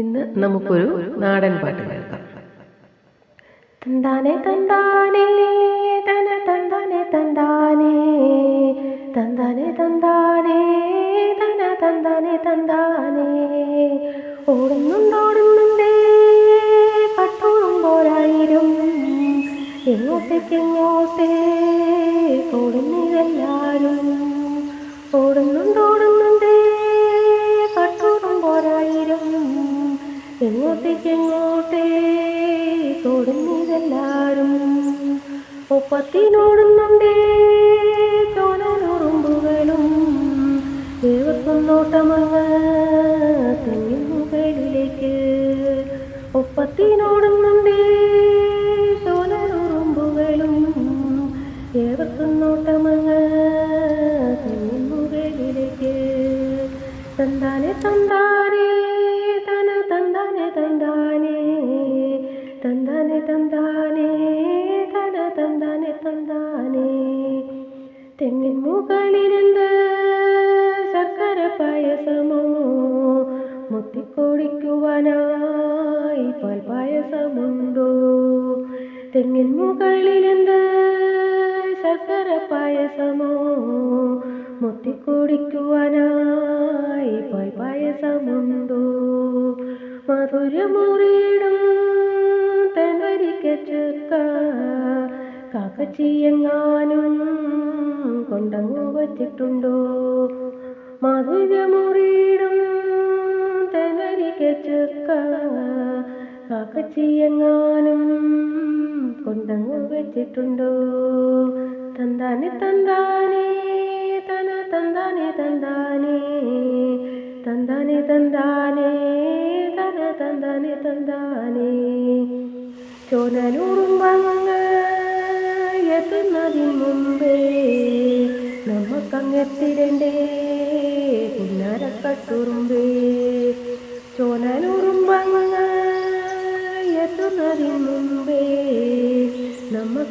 ഇന്ന് നമുക്കൊരു നാടൻ പാട്ട് കേൾക്കാം. തന്താനെ തന്താനെ തന തന്താനെ തന്താനേ തന്താനെ തന്താനേ തന തന്താനെ തന്താനെ. ഓടുന്നുണ്ടോടുന്നുണ്ടേ കട്ടോടുമ്പോരായിരം എങ്ങോട്ടേക്കെങ്ങോട്ടേ ഓടുന്നിതെല്ലാരും. ഓടുന്നുണ്ടോടുന്നുണ്ടേ എങ്ങോട്ടേക്കെങ്ങോട്ടേ? ഓടുന്നിതെല്ലാരും ഒപ്പത്തിനോടുന്നുണ്ടേ ചോനനുറുമ്പുകളും ദേവത്വന്നോട്ടമങ്ങ് തെങ്ങിൻ മുകളിലേക്ക് ഒപ്പത്തിനോടുന്നുണ്ടേ ചോനനുറുമ്പുകളും ദേവത്വന്നോട്ടമങ്ങ് തെങ്ങിൻ മുകളിലേക്ക് തന്താനെ തന്താനെ മുത്തിക്കൊടിക്കുവാനായി പാൽ പായസമുണ്ടോ? തെങ്ങിൻ മുകളിലെന്ത് ശർക്കര പായസമോ? മുത്തിക്കുടിക്കുവാനായി പാൽ പായസമുണ്ടോ? മധുരമുറിയിടും തെങ്ങരിക്ക ചക്ക കാക്കച്ചിയെങ്ങാനും കൊണ്ടങ്ങു വച്ചിട്ടുണ്ടോ? മധുരമുറിയിടും തെങ്ങരിക്ക ചക്ക കാക്കച്ചിയെങ്ങാനും കൊണ്ടങ്ങ് വെച്ചിട്ടുണ്ടോ? തന്താനെ തന്താനെ തന തന്താനെ തന്താനെ തന്താനെ തന്താനെ തന തന്താനെ തന്താനെ. ചോനനൂറുമ്പങ്ങ് എത്തുന്നതിന് മുമ്പേ നമുക്കങ്ങെത്തിരണ്ടേ പുന്നാരക്കട്ടുറുമ്പേ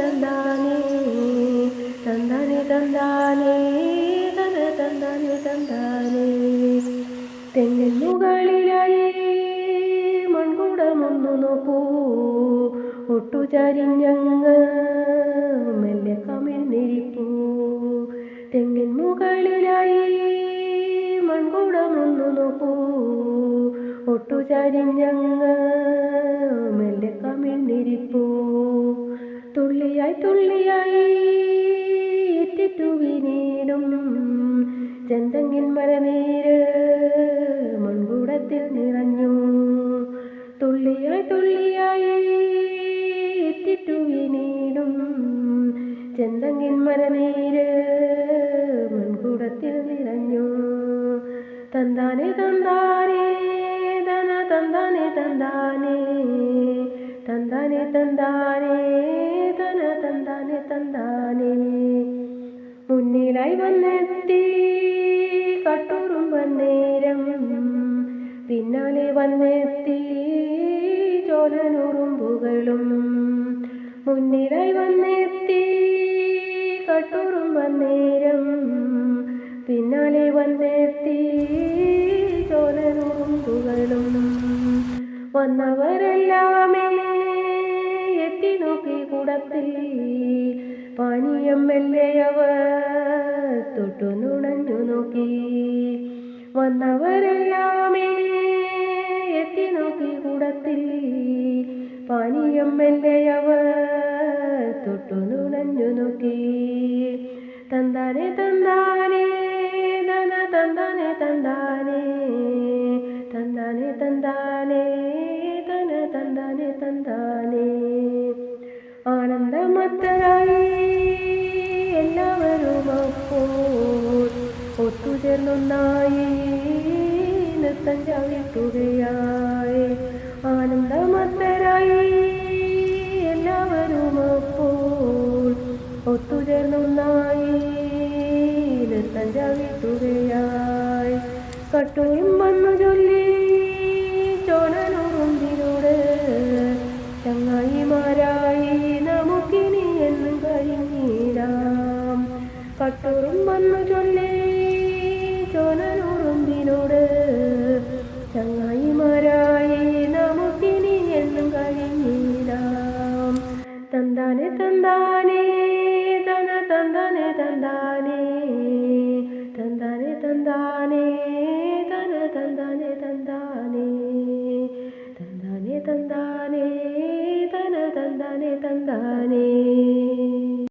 തന്താനെ തന്താനെ തന്താനെ തന തന്താനെ തന്താനെ. തെങ്ങിൻ മുകളിലായി മൺകുടമൊന്നു നോക്കൂ ഒട്ടുചരിഞ്ഞങ്ങ മെല്ലെ കമിഴ്ന്നിരിക്കൂ. തെങ്ങിൻ മുകളിലായി മൺകുടമൊന്നു നോക്കൂ ഒട്ടുചരിഞ്ഞങ്ങ ചെന്തങ്ങിൻ മരനീര് മൺകൂടത്തിൽ നിറഞ്ഞു. തുള്ളിയായി തുള്ളിയായി എത്തിട്ടുവിനീടും ചെന്തെങ്ങിൻ മരനീര് മൺകൂടത്തിൽ നിറഞ്ഞു. തന്താനെ തന്താനെ തന തന്താനെ തന്താനെ. തന്താനെ തന്താനെ തന തന്താനെ തന്താനെ. മുന്നിലായി വന്നെത്തി വന്നെത്തി ചോലനുറുമ്പുകളും. മുന്നിലായി വന്നെത്തി കട്ടുറും വന്നേരം പിന്നാലെ വന്നെത്തി ചോലനുറുമ്പുകളും. വന്നവരെല്ലാമേ എത്തി നോക്കി കൂടത്തിൽ. പാനീയം മെല്ലെയവർ തൊട്ടു നുണഞ്ഞു നോക്കി. വന്നവരെല്ലാമേ എത്തി നോക്കി കൂടത്തിൽ. പാനീയം മെല്ലെയവർ തൊട്ടു നുണഞ്ഞു നോക്കി. തന്താനെ തന്താനെ തന തന്താനെ തന്താനെ. തന്താനെ തന്താനെ തന തന്താനെ തന്താനെ. ആനന്ദമത്തരായി എല്ലാവരും അപ്പോൾ ഒത്തുചേർന്നൊന്നായി നൃത്ത ആനന്ദമത്തരായി എല്ലാവരും അപ്പോൾ ഒത്തുചേർന്നൊന്നായി നൃത്തം ചവിട്ടുകയായി വന്നു ചൊല്ലി ചോണനുറുമ്പിനോട് ചങ്ങായിമാരായി നമുക്കിനി എന്നും കഴിഞ്ഞിടാം. കട്ടൂറും വന്നു ചൊല്ലി കഴിഞ്ഞിടാം തന്താനെ തന്താനേ തന തന്താനെ തന്താനേ